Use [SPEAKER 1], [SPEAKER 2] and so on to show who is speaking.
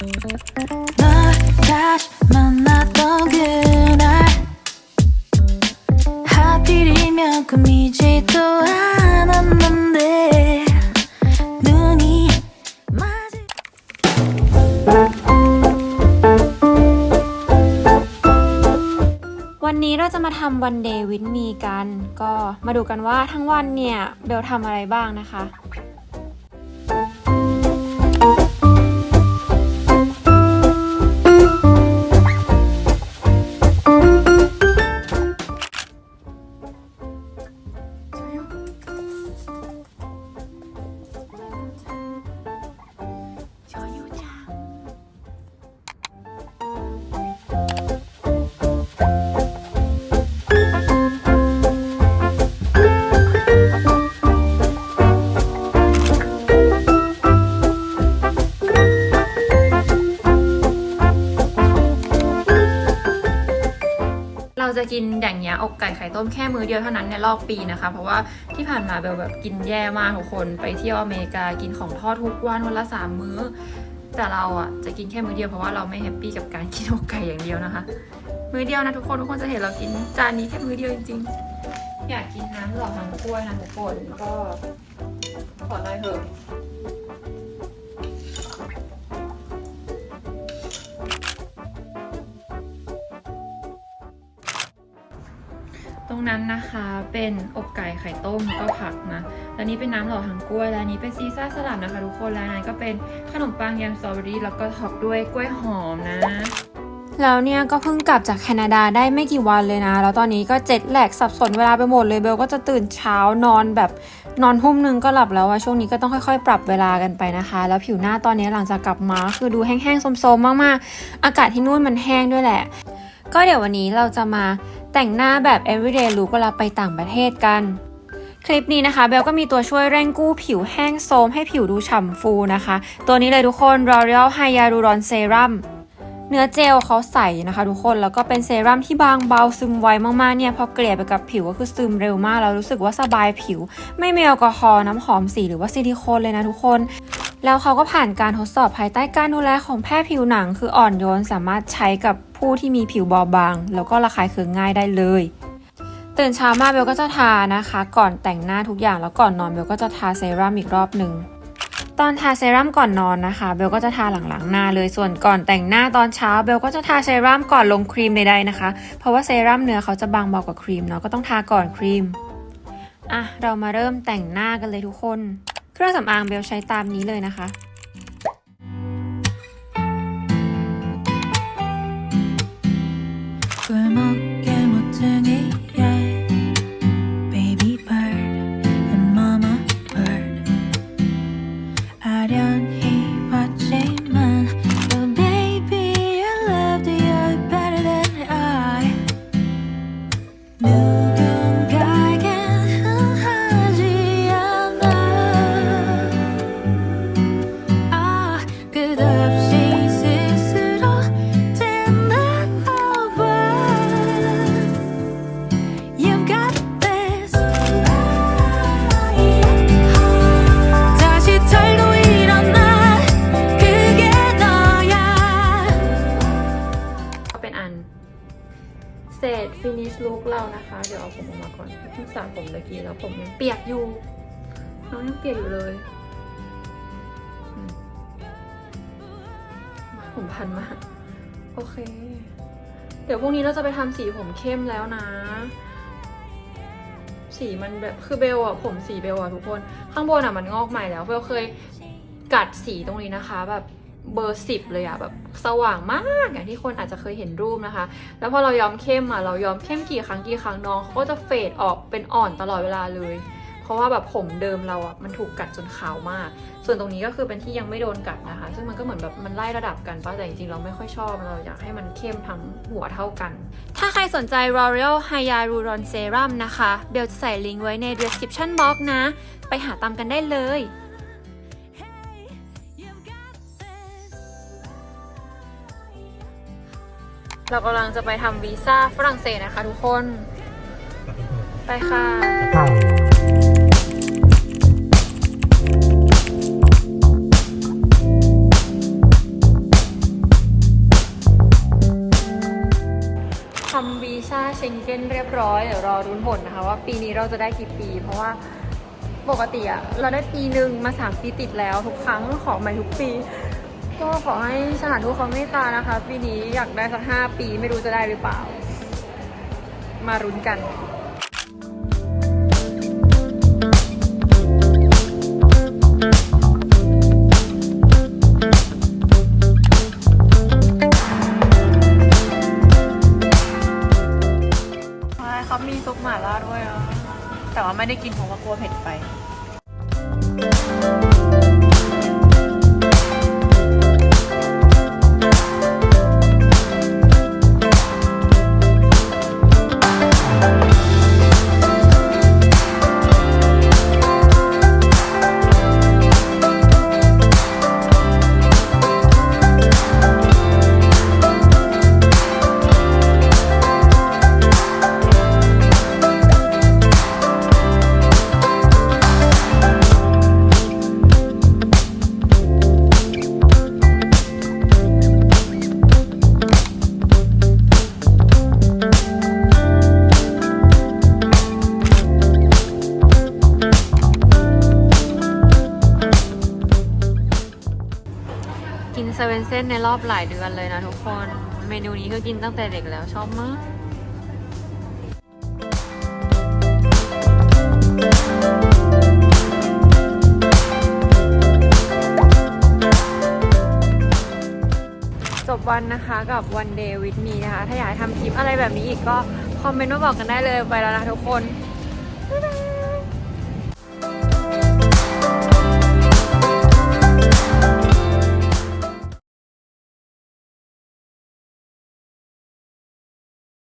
[SPEAKER 1] 널 다시 만났던 그날 하필이면 꿈이지도 않았는데 눈이 맞을
[SPEAKER 2] วันนี้เราจะมาทำวันเดย์วิดมีกัน ก็มาดูกันว่าทั้งวันเนี่ยเบลทำอะไรบ้างนะคะ กินอย่างเงี้ยอกไก่ไข่ต้มแค่มื้อเดียวเท่านั้นในรอบปีนะคะ เพราะว่าที่ผ่านมาเบลแบบกินแย่มากทุกคน ไปเที่ยวอเมริกากินของทอดทุกวันวันละสามมื้อ แต่เราอะจะกินแค่มื้อเดียวเพราะว่าเราไม่แฮปปี้กับการกินอกไก่อย่างเดียวนะคะ มื้อเดียวนะทุกคนทุกคนจะเห็นเรากินจานนี้แค่มื้อเดียวจริงๆอยากกินน้ำหล่อหางกล้วยนะทุกคนก็ขอหน่อยเถอะ ตรงนั้นนะคะเป็นอกไก่ไข่ต้มแล้วก็ผักนะแล้วนี้เป็นน้ำหล่อหางกล้วยและอันนี้เป็นซีซ่าสลัดนะคะทุกคนและอันนั้นก็เป็นขนมปังยมสตรอเบอรี่แล้วก็ท็อปด้วยกล้วยหอมนะแล้วเนี่ยก็เพิ่งกลับจากแคนาดาได้ไม่กี่วันเลยนะ แล้วตอนนี้ก็เจ็ดแหลกสับสนเวลาไปหมดเลยเบลก็จะตื่นเช้านอนแบบนอนทุ่มนึงก็หลับแล้วอะช่วงนี้ก็ต้องค่อยๆ ปรับเวลากันไปนะคะ แล้วผิวหน้าตอนนี้หลังจากกลับมาคือดูแห้งๆโซมๆมากๆ อากาศที่นู่นมันแห้งด้วยแหละ ก็เดี๋ยววันนี้เราจะมา แต่งหน้าแบบ everyday look เวลาไปต่างประเทศกัน คลิปนี้นะคะเบลก็มีตัวช่วยเร่งกู้ผิวแห้งโซมให้ผิวดูฉ่ำฟูนะคะ ตัวนี้เลยทุกคน L'Oreal Hyaluron Serum เนื้อเจลเขาใสนะคะทุกคนแล้วก็เป็นเซรั่มที่บางเบาซึมไวมากๆเนี่ยพอเกลี่ยไปกับผิวก็คือซึมเร็วมากแล้วรู้สึกว่าสบายผิว ไม่มีแอลกอฮอล์น้ำหอมสีหรือว่าซิลิโคนเลยนะทุกคน แล้วเขาก็ผ่านการทดสอบภายใต้การดูแลของแพทย์ผิวหนัง คืออ่อนโยนสามารถใช้กับผู้ที่มีผิวบอบบาง แล้วก็ระคายเคืองง่ายได้เลย ตื่นเช้ามาเบลก็จะทานะคะ ก่อนแต่งหน้าทุกอย่างแล้วก่อนนอนเบลก็จะทาเซรั่มอีกรอบหนึ่งตอนทาเซรั่มก่อนนอนนะคะเบลก็จะทาหลังๆหน้าเลยส่วนก่อนแต่งหน้าตอนเช้าเบลก็จะทาเซรั่มก่อนลงครีมใดๆนะคะ เพราะว่าเซรั่มเนื้อเขาจะบางเบากว่าครีมเนาะก็ต้องทาก่อนครีมอะเรามาเริ่มแต่งหน้ากันเลยทุกคน เครื่องสำอางเบลใช้ตามนี้เลยนะคะ เสร็จฟินิชลุคเรานะคะ เดี๋ยวเอาผมออกมาก่อนเพิ่งสระผมเมื่อกี้แล้วผมยังเปียกอยู่น้องยังเปียกอยู่เลยผมพันมากโอเค เดี๋ยวพรุ่งนี้เราจะไปทำสีผมเข้มแล้วนะ สีมันแบบคือเบลอะผมสีเบลอะทุกคน ข้างบนอะมันงอกใหม่แล้วเบลเคยกัดสีตรงนี้นะคะ แบบ เบอร์สิบเลยอะแบบสว่างมากอย่างที่คนอาจจะเคยเห็นรูปนะคะ แล้วพอเราย้อมเข้มอะเราย้อมเข้มกี่ครั้งกี่ครั้งน้องเขาก็จะเฟดออกเป็นอ่อนตลอดเวลาเลย เพราะว่าแบบผมเดิมเราอะมันถูกกัดจนขาวมาก ส่วนตรงนี้ก็คือเป็นที่ยังไม่โดนกัดนะคะ ซึ่งมันก็เหมือนแบบมันไล่ระดับกันป่ะแต่จริงๆเราไม่ค่อยชอบเราอยากให้มันเข้มทั้งหัวเท่ากัน ถ้าใครสนใจ L'Oreal Hyaluron Serum นะคะ เบลจะใส่ลิงก์ไว้ใน description box นะ ไปหาตามกันได้เลย เรากำลังจะไปทำวีซ่าฝรั่งเศสนะคะทุกคน ไปค่ะทำวีซ่าเชงเก้นเรียบร้อยเดี๋ยวรอรุ้นผลนะคะว่าปีนี้เราจะได้กี่ปี เพราะว่าปกติอะเราได้ปีหนึ่งมา 3 ปีติดแล้วทุกครั้งขอใหม่ทุกปี ก็ขอให้สถานทูตเขาเมตตานะคะ ปีนี้อยากได้สักห้าปีไม่รู้จะได้หรือเปล่า มารุ้นกัน
[SPEAKER 3] ใช่เขามีซุปหม่าล่าด้วยอะแต่ว่าไม่ได้กินเพราะว่ากลัวเผ็ดไป ซเว่นเส้นในรอบหลายเดือนเลยนะทุกคน เมนูนี้ก็กินตั้งแต่เด็กแล้วชอบมาก
[SPEAKER 2] จบวันนะคะกับวันเดย์วิดมีนะคะ ถ้าอยากทำคลิปอะไรแบบนี้อีกก็คอมเมนต์มาบอกกันได้เลยไปแล้วนะทุกคน บ๊ายบาย